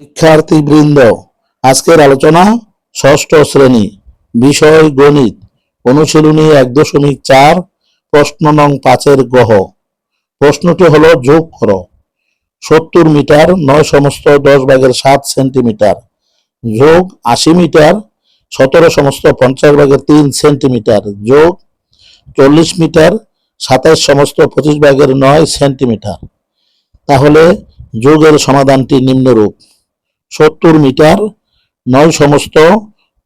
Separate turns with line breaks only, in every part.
শিক্ষার্থীবৃন্দ আজকের আলোচনা ষষ্ঠ শ্রেণি, বিষয় গণিত, অনুশীলনী এক দশমিক চার, প্রশ্ন নং পাঁচের গ্রহ প্রশ্নটি হল, যোগ কর। সত্তর মিটার, নয় সমস্ত দশ ভাগের সাত সেন্টিমিটার। যোগ আশি মিটার, সতেরো সমস্ত পঞ্চাশ ভাগের তিন সেন্টিমিটার। যোগ চল্লিশ মিটার, সাতাইশ সমস্ত পঁচিশ ভাগের নয় সেন্টিমিটার। তাহলে যোগের সমাধানটি নিম্নরূপ। সত্তর মিটার নয় সমস্ত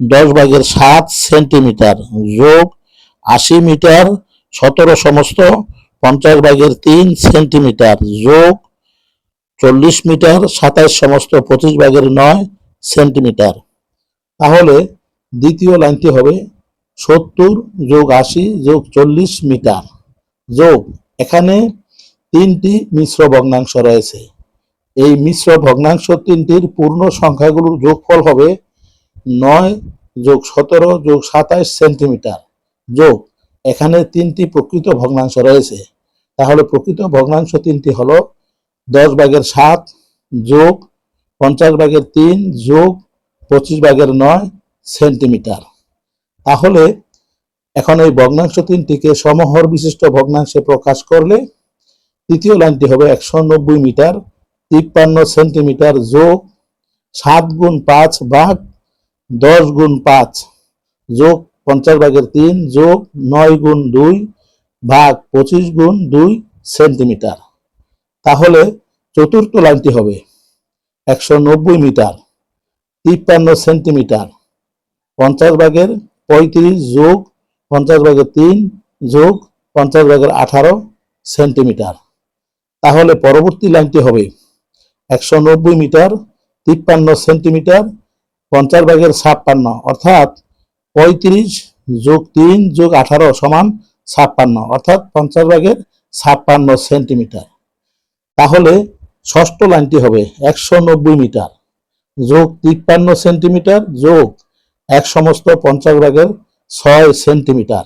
দশ ভাগের সাত সেন্টিমিটার যোগ আশি মিটার, সতেরো সমস্ত পঞ্চাশ ভাগের তিন সেন্টিমিটার যোগ চল্লিশ মিটার, সাতাইশ সমস্ত পঁচিশ ভাগের নয় সেন্টিমিটার। তাহলে দ্বিতীয় লাইনটি হবে সত্তর যোগ আশি যোগ চল্লিশ মিটার। যোগ, এখানে তিনটি মিশ্র ভগ্নাংশ রয়েছে। এই মিশ্র ভগ্নাংশ তিনটির পূর্ণ সংখ্যাগুলোর যোগফল হবে নয় যোগ সতেরো যোগ সাতাইশ সেন্টিমিটার। যোগ, এখানে তিনটি প্রকৃত ভগ্নাংশ রয়েছে। তাহলে প্রকৃত ভগ্নাংশ তিনটি হল দশ ভাগের সাত যোগ পঞ্চাশ ভাগের তিন যোগ পঁচিশ ভাগের নয় সেন্টিমিটার। তাহলে এখন এই ভগ্নাংশ তিনটিকে সমহর বিশিষ্ট ভগ্নাংশে প্রকাশ করলে তৃতীয় লাইনটি হবে একশো নব্বই মিটার তিপ্পান্ন সেন্টিমিটার যোগ সাত গুণ পাঁচ ভাগ দশ গুণ পাঁচ, যোগ পঞ্চাশ ভাগের তিন, যোগ নয় গুণ দুই ভাগ পঁচিশ গুণ দুই সেন্টিমিটার। তাহলে চতুর্থ লাইনটি হবে একশো নব্বই মিটার, তিপ্পান্ন সেন্টিমিটার, পঞ্চাশ ভাগের পঁয়ত্রিশ যোগ পঞ্চাশ ভাগের তিন যোগ পঞ্চাশ ভাগের আঠারো সেন্টিমিটার। তাহলে পরবর্তী লাইনটি হবে একশো নব্বই মিটার, তিপ্পান্ন সেন্টিমিটার, পঞ্চাশ ভাগের ছাপ্পান্ন, অর্থাৎ পঁয়ত্রিশ যোগ তিন যোগ আঠারো সমান ছাপ্পান্ন, অর্থাৎ পঞ্চাশ ভাগের ছাপ্পান্ন সেন্টিমিটার। তাহলে ষষ্ঠ লাইনটি হবে একশো নব্বই মিটার যোগ তিপ্পান্ন সেন্টিমিটার যোগ এক সমস্ত পঞ্চাশ ভাগের ছয় সেন্টিমিটার।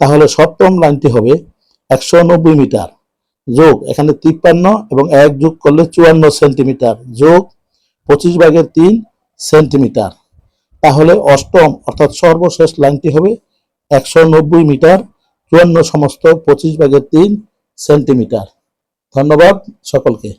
তাহলে সপ্তম লাইনটি হবে একশো নব্বই মিটার যোগ, এখানে তিপ্পান্ন এবং এক যোগ করলে চুয়ান্ন সেন্টিমিটার। যোগ পঁচিশ ভাগের তিন সেন্টিমিটার। তাহলে অষ্টম, অর্থাৎ সর্বশেষ লাইনটি হবে একশো নব্বই মিটার, চুয়ান্ন সমস্ত পঁচিশ ভাগের তিন সেন্টিমিটার। ধন্যবাদ সকলকে।